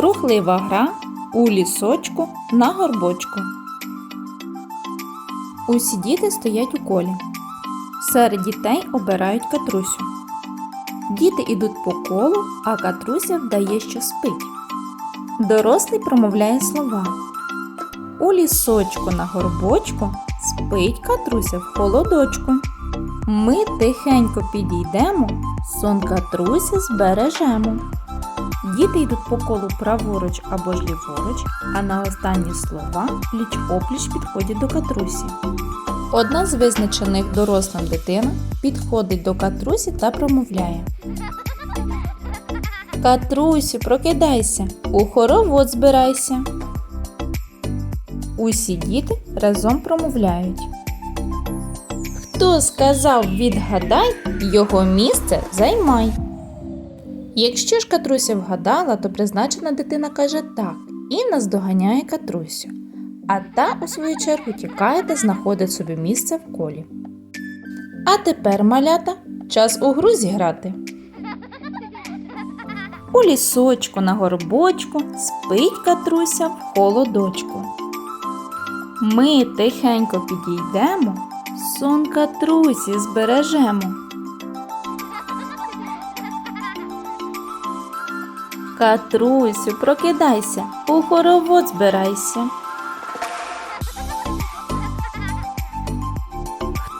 Рухлива гра у лісочку на горбочку. Усі діти стоять у колі. Серед дітей обирають катрусю. Діти йдуть по колу, а катруся вдає, що спить. Дорослий промовляє слова. У лісочку на горбочку спить катруся в холодочку. Ми тихенько підійдемо, сон катрусі збережемо. Діти йдуть по колу праворуч або ж ліворуч, а на останні слова пліч опліч підходять до катрусі. Одна з визначених доросла дитина підходить до катрусі та промовляє. Катрусю, прокидайся, у хоровод збирайся. Усі діти разом промовляють. Хто сказав відгадай, його місце займай. Якщо ж Катруся вгадала, то призначена дитина каже так і наздоганяє Катрусю. А та, у свою чергу, тікає та знаходить собі місце в колі. А тепер, малята, час у гру зіграти. У лісочку на горбочку спить Катруся в холодочку. Ми тихенько підійдемо, сон Катрусі збережемо. Катрусю, прокидайся, у хоровод збирайся.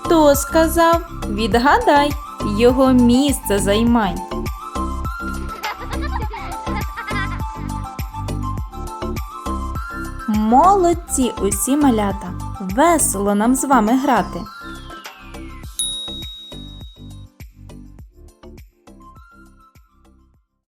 Хто сказав? Відгадай, його місце займай. Молодці усі малята! Весело нам з вами грати.